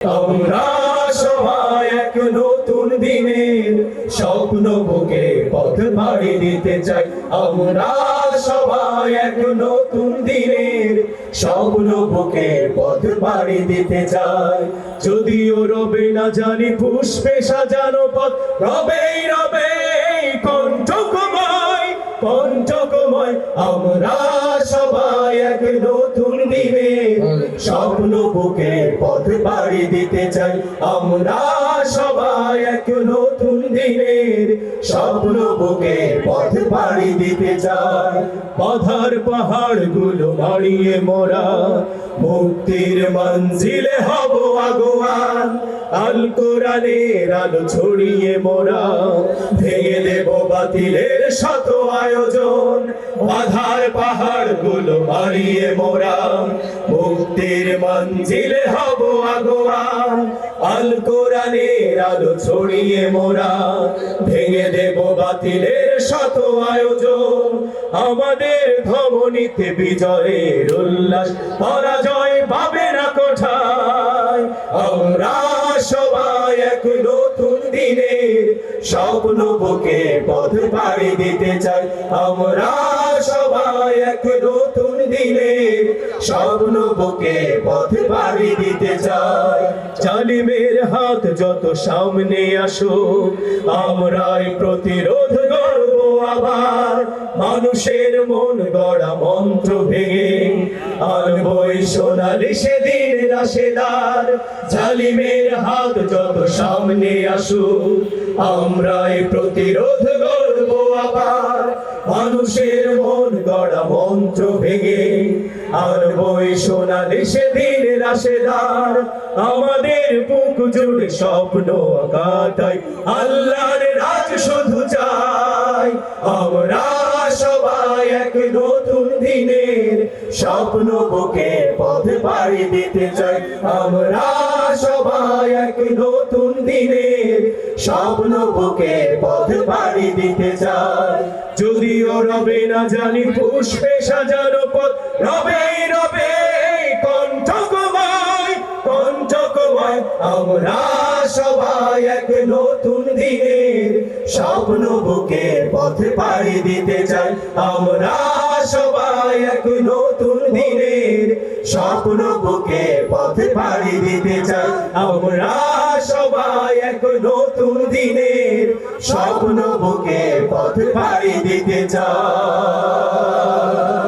আমরা সবাই নতুন দিনের স্বপ্ন বুকে পথ পাড়ি দিতে চাই। আমরা সবাই এক নতুন দিনের স্বপ্ন বুকে পথ পাড়ি দিতে চাই। যদিও রবে না জানি পুষ্পে সাজানো পথ রবে রবে কণ্ঠকময় কণ্ঠকময়। আমরা সবাই এক নতুন স্বপ্ন বুকে পথ পাড়ি দিতে চাই। আমরা সবাই এক নতুন দিনের স্বপ্ন বুকে পথ পাড়ি দিতে চাই। বাধার পাহাড়গুলো মারিয়ে মোরা, মুক্তির মঞ্জিলে হব আগোয়ান। আল কোরআনের আলো ছড়িয়ে মোরা, ভেঙে দেব বাতিলের শত আয়োজন। বাধার পাহাড়গুলো মারিয়ে মোরা মুক্তির মঞ্জিলে হব আগোয়ান। আল কোরআনের আলো ছড়িয়ে মোরা, ভেঙে দেব বাতিলের শত আয়োজন। আমাদের ধমনীতে বিজয়ের উল্লাস, পরাজয় পাবে না কোঠায় আমরা সবাই এক নতুন দিনের স্বপ্ন বুকে পথ পাড়ি দিতে চাই। আমরা সবাই এক নতুন দিনের স্বপ্ন বুকে পথ দিতে জালিমের হাত যত সামনে আমরাই প্রতিরোধ আবার। মানুষের মন গড়া মন্ত্র ভেঙে আনবই সোনালি সেদিন রাশেদার। জালিমের হাত যত সামনে আসু আমরাই প্রতিরোধ করব আবার। মানুষের মন গড়া মন্ত্র ভেঙে আর বই আনবই সোনালি সেদিন রাশেদার। আমাদের বুক জুড়ে স্বপ্ন আকাতাই আল্লাহর রাজ শুধু চাই। আমরা সবাই এক নতুন দিনের স্বপ্ন বুকে পথ পাড়ি দিতে চাই। আমরা সবাই এক নতুন দিনের স্বপ্ন বুকে পথ পাড়ি দিতে চাই যদিও রবে না জানি পুষ্পে সাজানো পথ, রবে রবে আমরা সবাই এক নতুন দিনের স্বপ্ন বুকে পথে পাড়ি দিতে চাই। আমরা সবাই এক নতুন দিনের স্বপ্ন বুকে পথ পাড়ি দিতে চাই। আমরা সবাই এক নতুন দিনের স্বপ্ন বুকে পথ পাড়ি দিতে চাই।